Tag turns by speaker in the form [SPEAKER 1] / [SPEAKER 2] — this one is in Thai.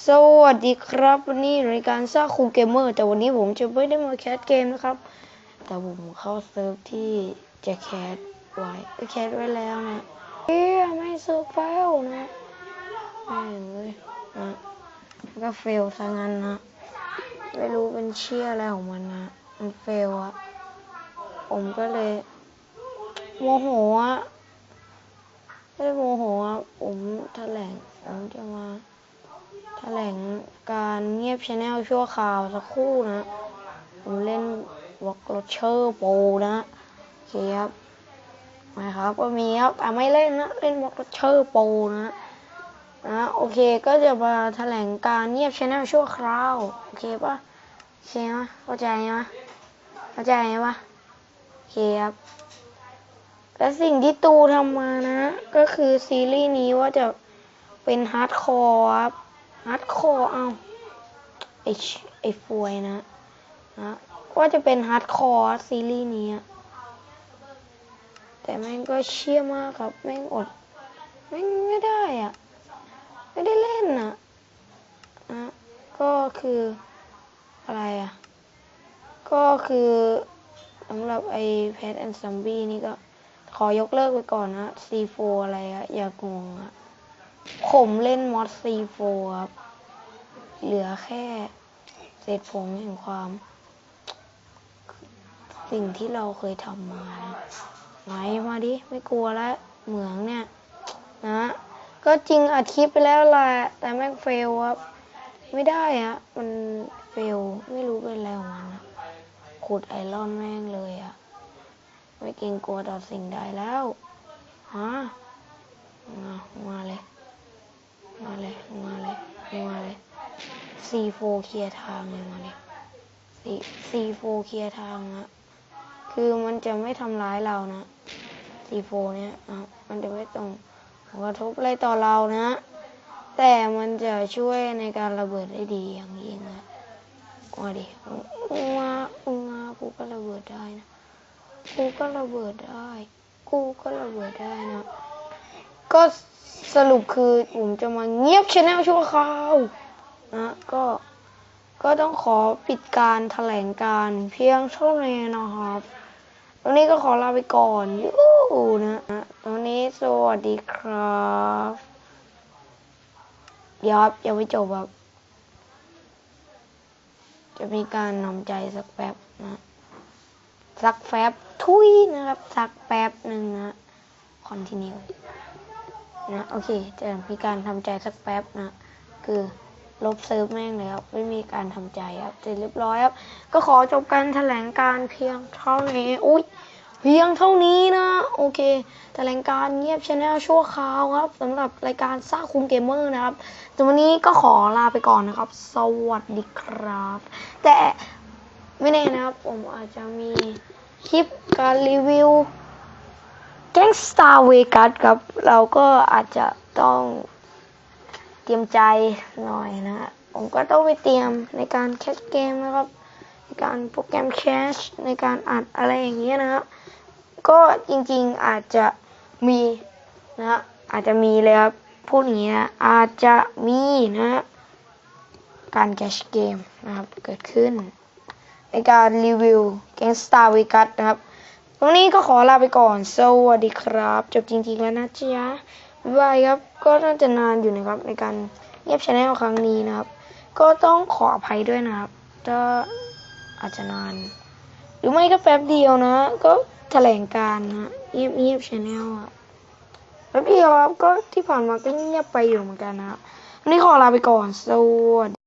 [SPEAKER 1] สวัสดีครับ วันนี้รายการซ่าคูเกมเมอร์ แต่วันนี้ผมจะไม่ได้มาแคสเกมนะครับ แต่ผมเข้าเซิร์ฟที่จะแคสไว้ก็แคสไว้แล้วนะเฮ้ยไม่เซิร์ฟเฟลนะแม่เลยนะแล้วก็เฟลซะงั้นนะไม่รู้เป็นเชี่ยอะไรของมันนะมันเฟลอะผมก็เลยโมโหอะไม่ได้โมโหอะผมแถลงผมจะมา แถลงการเงียบชแนลชั่วคราวสักครู่นะ ผมเล่นวอล์กโรเชอร์โปนะโอเคครับมาครับ ก็มีครับแต่ไม่เล่นนะ เล่นวอล์กโรเชอร์โปนะนะโอเคก็จะมาแถลงการเงียบชแนลชั่วคราว โอเคปะโอเคไหมเข้าใจไหมเข้าใจไหมปะโอเคครับและสิ่งที่ตูทำมานะ ก็คือซีรีส์นี้ว่าจะเป็นฮาร์ดคอร์ครับ ฮาร์ดคอร์เอาไอชไอฟวยนะนะว่าจะเป็นฮาร์ดคอร์ซีรีส์นี้แต่แม่งก็เชี่ยมากครับ แม่งอด แม่งไม่ได้อะ ไม่ได้เล่นอะนะก็คืออะไรอะ ก็คือสำหรับไอแพทแอนด์ซัมบี้นี่ก็ขอยกเลิกไปก่อนนะ C4 อะไรอะอย่างงอะ ผมเล่นมอสซีโฟครับ เหลือแค่เศษผงแห่งความ สิ่งที่เราเคยทำมาไหนมาดิ ไม่กลัวแล้ว เหมืองเนี่ย นะ ก็จริงอัดคลิปไปแล้วแหละแต่แม่งเฟลครับ ไม่ได้อะมันเฟล ไม่รู้เป็นอะไรของมันอะขุดไอรอนแม่งเลยอะไม่เกรงกลัวต่อสิ่งใดแล้วฮะมามาเลย มาเลยมาเลยมาเลย C4 เคลียร์ทางเลยมาเลย C4 เคลียร์ทางอะคือมันจะไม่ทำร้ายเรานะ C4 เนี่ยอะมันจะไม่ต้องกระทบอะไรต่อเรานะ แต่มันจะช่วยในการระเบิดได้ดีอย่างยิ่งนะมาดิอุงาอุงากูก็ระเบิดได้นะ กูก็ระเบิดได้ กูก็ระเบิดได้นะ ก็ สรุปคือผมจะมาเงียบชแนลชั่วคราวนะก็ก็ต้องขอปิดการแถลงการเพียงเท่านี้นะครับวันนี้ก็ขอลาไปก่อนยูนะตอนนี้สวัสดีครับเดี๋ยวครับยังไม่จบครับ จะมีการนำใจสักแป๊บนะสักแป๊บทุยนะครับ สักแป๊บหนึ่งนะ continue น นะโอเคจะมีการทำใจสักแป๊บนะคือลบเซิร์ฟแม่งเลยครับไม่มีการทำใจครับเสร็จเรียบร้อยครับ ก็ขอจบการแถลงการเพียงเท่านี้อุ้ยเพียงเท่านี้นะ โอเค แถลงการเงียบชาแนลชั่วคราวครับสำหรับรายการซ่าคุมเกมเมอร์นะครับแต่วันนี้ก็ขอลาไปก่อนนะครับ สวัสดีครับ แต่ไม่แน่นะครับ ผมอาจจะมีคลิปการรีวิว แก๊งสตาร์เวกัสครับ เราก็อาจจะต้องเตรียมใจหน่อยนะฮะผมก็ต้องไปเตรียมในการแคสเกมนะครับ ในการโปรแกรมแคชในการอัดอะไรอย่างเงี้ยนะครับ ก็จริงๆอาจจะมีนะอาจจะมีเลยครับพูดอย่างเงี้ยอาจจะมีนะฮะการแคชเกมนะครับเกิดขึ้น ในการรีวิวแก๊งสตาร์เวกัสนะครับ วันนี้ก็ขอลาไปก่อน สวัสดีครับ จบจริงๆแล้วนะจ๊ะบายครับ ก็น่าจะนานอยู่นะครับ ในการเงียบชแนลครั้งนี้นะครับ ก็ต้องขออภัยด้วยนะครับ ถ้าอาจจะนาน หรือไม่ก็แป๊บเดียวนะ ก็แถลงการนะเงียบเงียบชแนลอะแป๊บเดียวครับ ก็ที่ผ่านมาก็เงียบไปอยู่เหมือนกันนะครับวันนี้ขอลาไปก่อน สวัสดี